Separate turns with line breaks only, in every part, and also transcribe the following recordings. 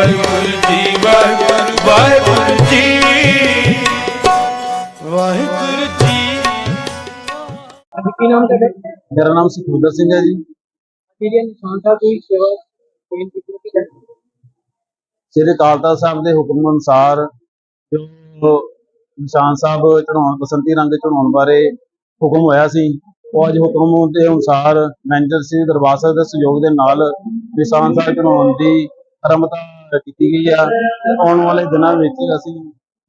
ਵਾਹਿਗੁਰੂ ਜੀ ਵਾਹਿਗੁਰੂ ਵਾਹਿਗੁਰੂ ਜੀ। ਵਾਹਿਗੁਰੂ ਜੀ।
ਅਜੀ ਕੀ ਨਾਮ ਤੁਹਾਡਾ?
ਮੇਰਾ ਨਾਮ ਸੁਖਵਿੰਦਰ ਸਿੰਘ ਹੈ ਜੀ।
ਜਿਹੜੀ ਨਿਸ਼ਾਨ ਸਾਹਿਬ ਦੀ ਸੇਵਾ ਦੀ ਕੀਤੀ ਹੈ?
ਸ੍ਰੀ ਅਕਾਲ ਤਖਤ ਸਾਹਿਬ ਦੇ ਹੁਕਮ ਅਨੁਸਾਰ ਜੋ ਨਿਸ਼ਾਨ ਸਾਹਿਬ ਚੜਾਉਣ ਬਸੰਤੀ ਰੰਗ ਚੜਾਉਣ ਬਾਰੇ ਹੁਕਮ ਹੋਇਆ ਸੀ ਉਹ ਅੱਜ ਹੁਕਮ ਦੇ ਅਨੁਸਾਰ ਮੈਨੇਜਰ ਸ੍ਰੀ ਦਰਬਾਰ ਸਾਹਿਬ ਦੇ ਸਹਿਯੋਗ ਦੇ ਨਾਲ ਨਿਸ਼ਾਨ ਸਾਹਿਬ ਚੜਾਉਣ ਦੀ ਆਰੰਭਤਾ ਕੀਤੀ ਗਈ ਆ। ਤੇ ਆਉਣ ਵਾਲੇ ਦਿਨਾਂ ਵਿੱਚ ਅਸੀਂ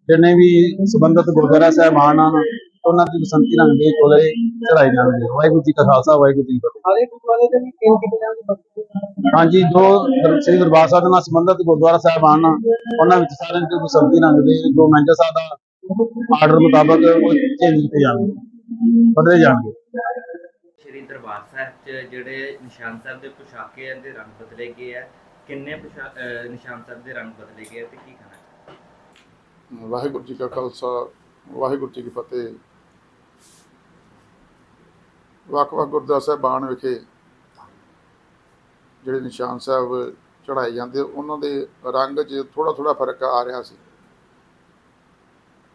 ਜਿੰਨੇ ਵੀ ਸੰਬੰਧਿਤ ਗੁਰਦੁਆਰਾ ਸਾਹਿਬਾਨ ਹਨ ਉਹਨਾਂ ਦੀ ਬਸੰਤੀ ਰੰਗ ਦੇ ਚੋਲੇ ਚੜਾਏ ਜਾਣਗੇ। ਵਾਹਿਗੁਰੂ ਜੀ ਕਾ ਖਾਲਸਾ ਵਾਹਿਗੁਰੂ ਜੀ ਕੀ ਫਤਿਹ।
ਸਾਰੇ ਗੁਰਦੁਆਰੇ ਦੇ ਵੀ ਤਿੰਨ ਕੀਤੀ ਜਾਂਦੀ ਹੈ
ਹਾਂਜੀ ਜੋ ਸ੍ਰੀ ਦਰਬਾਰ ਸਾਹਿਬ ਨਾਲ ਸੰਬੰਧਿਤ ਗੁਰਦੁਆਰਾ ਸਾਹਿਬਾਨ ਆ, ਉਹਨਾਂ ਵਿੱਚ ਸਾਰਿਆਂ ਦੇ ਬਸੰਤੀ ਰੰਗ ਦੇ ਜੋ ਮੈਨੇਜਰ ਸਾਹਿਬ ਦਾ ਆਰਡਰ ਮੁਤਾਬਕ ਉਹ ਚੇਂਜ ਕੀਤੇ ਜਾਣਗੇ ਬਦਲੇ ਜਾਣਗੇ।
ਸ਼੍ਰੀ ਦਰਬਾਰ ਸਾਹਿਬ 'ਚ ਜਿਹੜੇ ਨਿਸ਼ਾਨ ਸਾਹਿਬ ਦੇ ਪੁਸ਼ਾਕੇ ਦੇ ਰੰਗ ਬਦਲੇ ਗਏ ਆ। ਕਿੰਨੇ ਪੁਸ਼ਾ- ਅਹ, ਨਿਸ਼ਾਨ ਸਾਹਿਬ ਦੇ ਰੰਗ ਬਦਲੇ ਗਏ ਤੇ ਕੀ ਕਹਿਣਾ
ਵਾਹਿਗੁਰੂ ਜੀ ਕਾ ਖਾਲਸਾ, ਵਾਹਿਗੁਰੂ ਜੀ ਕੀ ਫਤਿਹ। ਵੱਖ-ਵੱਖ ਗੁਰਦੁਆਰਾ ਸਾਹਿਬਾਨ ਵਿਖੇ ਜਿਹੜੇ ਨਿਸ਼ਾਨ ਸਾਹਿਬ ਚੜਾਏ ਜਾਂਦੇ, ਉਹਨਾਂ ਦੇ ਰੰਗ 'ਚ ਥੋੜਾ ਥੋੜਾ ਫ਼ਰਕ ਆ ਰਿਹਾ ਸੀ।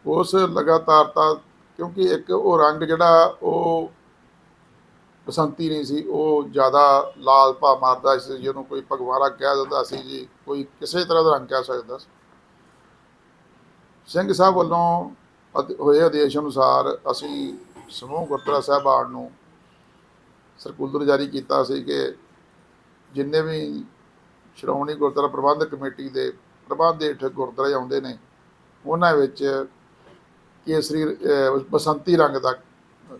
ਉਸ ਲਗਾਤਾਰਤਾ ਕਿਉਂਕਿ ਇੱਕ ਉਹ ਰੰਗ ਜਿਹੜਾ ਉਹ ਬਸੰਤੀ ਨਹੀਂ ਸੀ, ਉਹ ਜ਼ਿਆਦਾ ਲਾਲ ਭਾ ਮਾਰਦਾ ਸੀ, ਜਿਹਨੂੰ ਕੋਈ ਭਗਵਾਰਾ ਕਹਿ ਦਿੰਦਾ ਸੀ ਜੀ, ਕੋਈ ਕਿਸੇ ਤਰ੍ਹਾਂ ਦਾ ਰੰਗ ਕਹਿ ਸਕਦਾ ਸੀ। ਸਿੰਘ ਸਾਹਿਬ ਵੱਲੋਂ ਅਦ- ਹੋਏ ਆਦੇਸ਼ ਅਨੁਸਾਰ ਅਸੀਂ ਸਮੂਹ ਗੁਰਦੁਆਰਾ ਸਾਹਿਬਾਨ ਨੂੰ ਸਰਕੂਲਰ ਜਾਰੀ ਕੀਤਾ ਸੀ ਕਿ ਜਿੰਨੇ ਵੀ ਸ਼੍ਰੋਮਣੀ ਗੁਰਦੁਆਰਾ ਪ੍ਰਬੰਧਕ ਕਮੇਟੀ ਦੇ ਪ੍ਰਬੰਧ ਹੇਠ ਗੁਰਦੁਆਰੇ ਆਉਂਦੇ ਨੇ, ਉਹਨਾਂ ਵਿੱਚ ਕੇਸਰੀ ਬਸੰਤੀ ਰੰਗ ਦਾ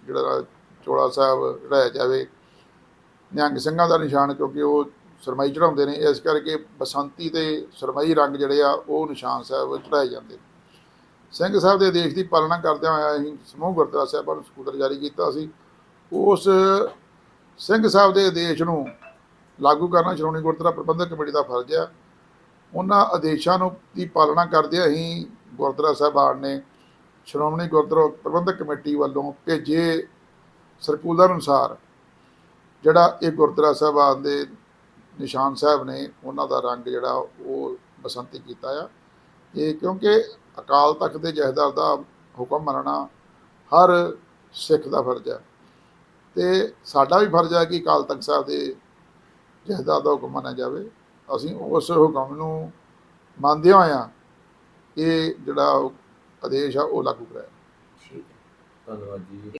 ਜਿਹੜਾ ਚੋਲਾ ਸਾਹਿਬ ਚੜਾਇਆ ਜਾਵੇ। ਨਿਹੰਗ ਸਿੰਘਾਂ ਦਾ ਨਿਸ਼ਾਨ ਕਿਉਂਕਿ ਉਹ ਸਰਮਾਈ ਚੜਾਉਂਦੇ ਨੇ, ਇਸ ਕਰਕੇ ਬਸੰਤੀ ਤੇ ਸਰਮਾਈ ਰੰਗ ਜਿਹੜੇ ਆ, ਉਹ ਨਿਸ਼ਾਨ ਸਾਹਿਬ ਚੜਾਏ ਜਾਂਦੇ ਨੇ। ਸਿੰਘ ਸਾਹਿਬ ਦੇ ਆਦੇਸ਼ ਦੀ ਪਾਲਣਾ ਕਰਦਿਆਂ ਹੋਇਆ ਅਸੀਂ ਸਮੂਹ ਗੁਰਦੁਆਰਾ ਸਾਹਿਬਾਂ ਨੂੰ ਸਕੂਟਰ ਜਾਰੀ ਕੀਤਾ ਸੀ। ਉਸ ਸਿੰਘ ਸਾਹਿਬ ਦੇ ਆਦੇਸ਼ ਨੂੰ ਲਾਗੂ ਕਰਨਾ ਸ਼੍ਰੋਮਣੀ ਗੁਰਦੁਆਰਾ ਪ੍ਰਬੰਧਕ ਕਮੇਟੀ ਦਾ ਫਰਜ਼ ਹੈ ਉਹਨਾਂ ਆਦੇਸ਼ਾਂ ਨੂੰ ਦੀ ਪਾਲਣਾ ਕਰਦਿਆਂ ਹੀ ਗੁਰਦੁਆਰਾ ਸਾਹਿਬਾਨ ਨੇ ਸ਼੍ਰੋਮਣੀ ਗੁਰਦੁਆਰਾ ਪ੍ਰਬੰਧਕ ਕਮੇਟੀ ਵੱਲੋਂ ਭੇਜੇ ਸਰਕੂਲਰ ਅਨੁਸਾਰ ਜਿਹੜਾ ਇਹ ਗੁਰਦੁਆਰਾ ਸਾਹਿਬਾਨ ਦੇ ਨਿਸ਼ਾਨ ਸਾਹਿਬ ਨੇ ਉਹਨਾਂ ਦਾ ਰੰਗ ਜਿਹੜਾ ਉਹ ਬਸੰਤੀ ਕੀਤਾ ਆ। ਇਹ ਕਿਉਂਕਿ ਅਕਾਲ ਤਖਤ ਦੇ ਜਹੇਦਾਰ ਦਾ ਹੁਕਮ ਮੰਨਣਾ ਹਰ ਸਿੱਖ ਦਾ ਫਰਜ਼ ਹੈ। ਤੇ ਸਾਡਾ ਵੀ ਫਰਜ਼ ਹੈ ਕਿ ਅਕਾਲ ਤਖਤ ਸਾਹਿਬ ਦੇ ਜਹੇਦਾਰ ਦਾ ਹੁਕਮ ਮੰਨਿਆ ਜਾਵੇ। ਅਸੀਂ ਉਸ ਹੁਕਮ ਨੂੰ ਮੰਨਦੇ ਹੋਇਆ ਇਹ ਜਿਹੜਾ ਆਦੇਸ਼ ਆ, ਉਹ ਲਾਗੂ ਕਰਾਇਆ।
ਠੀਕ ਹੈ। ਧੰਨਵਾਦ ਜੀ।